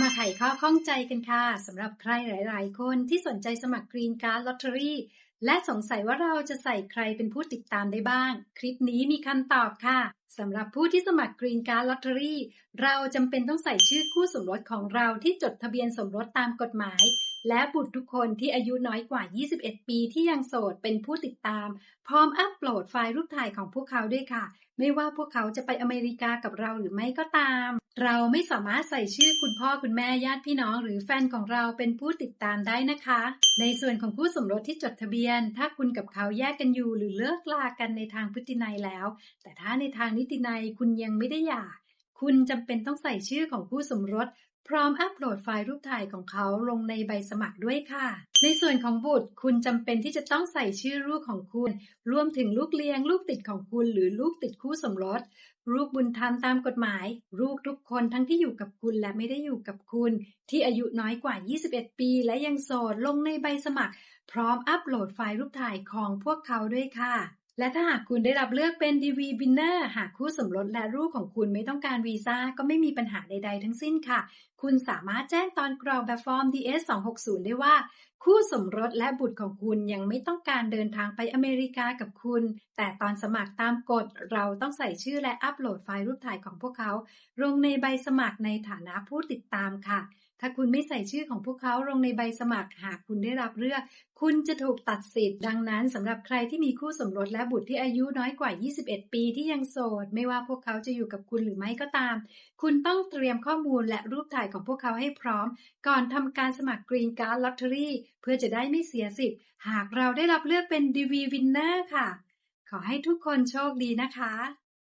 มาไขข้อข้องใจกันค่ะสำหรับใครหลาย ๆ คนที่สนใจสมัครกรีนการ์ดลอตเตอรี่และสงสัยว่าเราจะใส่ใครเป็นผู้ติดตามได้บ้าง คลิปนี้มีคำตอบค่ะสำหรับผู้ที่สมัครกรีนการ์ดลอตเตอรี่เราจำเป็นต้องใส่ชื่อคู่สมรสของเราที่จดทะเบียนสมรสตามกฎหมาย และบุตรทุกคนที่อายุน้อยกว่า 21 ปีที่ยังโสดเป็นผู้ติดตาม พร้อมอัปโหลดไฟล์รูปถ่ายของพวกเขาด้วยค่ะ ไม่ว่าพวกเขาจะไปอเมริกากับเราหรือไม่ก็ตาม เราไม่สามารถใส่ชื่อคุณพ่อคุณแม่ญาติพี่น้อง หรือแฟนของเราเป็นผู้ติดตามได้นะคะ ในส่วนของคู่สมรสที่จดทะเบียน ถ้าคุณกับเขาแยกกันอยู่ หรือเลิกลากันในทางพฤตินัยแล้ว แต่ถ้าในทางนิตินัยคุณยังไม่ได้หย่าคุณจำเป็นต้องใส่ชื่อของคู่สมรส พร้อมอัปโหลดไฟล์รูปถ่ายของเขาลงในใบสมัครด้วยค่ะ ในส่วนของบุตร คุณจำเป็นที่จะต้องใส่ชื่อลูกของคุณ รวมถึงลูกเลี้ยง ลูกติดของคุณหรือลูกติดคู่สมรส ลูกบุญธรรมตามกฎหมาย ลูกทุกคนทั้งที่อยู่กับคุณและไม่ได้อยู่กับคุณ ที่อายุน้อยกว่า 21 ปีและยังโสดลงในใบสมัคร พร้อมอัปโหลดไฟล์รูปถ่ายของพวกเขาด้วยค่ะ และถ้าหากคุณได้รับเลือกเป็น DV Winner หากคู่สมรสและลูกของคุณไม่ต้องการวีซ่าก็ไม่มีปัญหาใด ๆ ทั้งสิ้นค่ะ คุณสามารถแจ้งตอนกรอกแบบฟอร์ม DS 260ได้ว่า คู่สมรสและบุตรของคุณยังไม่ต้องการเดินทางไปอเมริกากับคุณ แต่ตอนสมัครตามกฎ เราต้องใส่ชื่อและอัปโหลดไฟล์รูปถ่ายของพวกเขา ลงในใบสมัครในฐานะผู้ติดตามค่ะ ถ้าคุณไม่ใส่ชื่อของพวกเขาลงในใบสมัครหากคุณได้รับเลือก คุณจะถูกตัดสิทธิ์ดังนั้นสำหรับใครที่มีคู่สมรสและบุตรที่อายุน้อยกว่า 21 ปีที่ยังโสด ไม่ว่าพวกเขาจะอยู่กับคุณหรือไม่ก็ตาม คุณต้องเตรียมข้อมูลและรูปถ่ายของพวกเขาให้พร้อม ก่อนทำการสมัครกรีนการ์ดลอตเตอรี่เพื่อจะได้ไม่เสียสิทธิ์ หากเราได้รับเลือกเป็น DV Winner ค่ะ ขอให้ทุกคนโชคดีนะคะ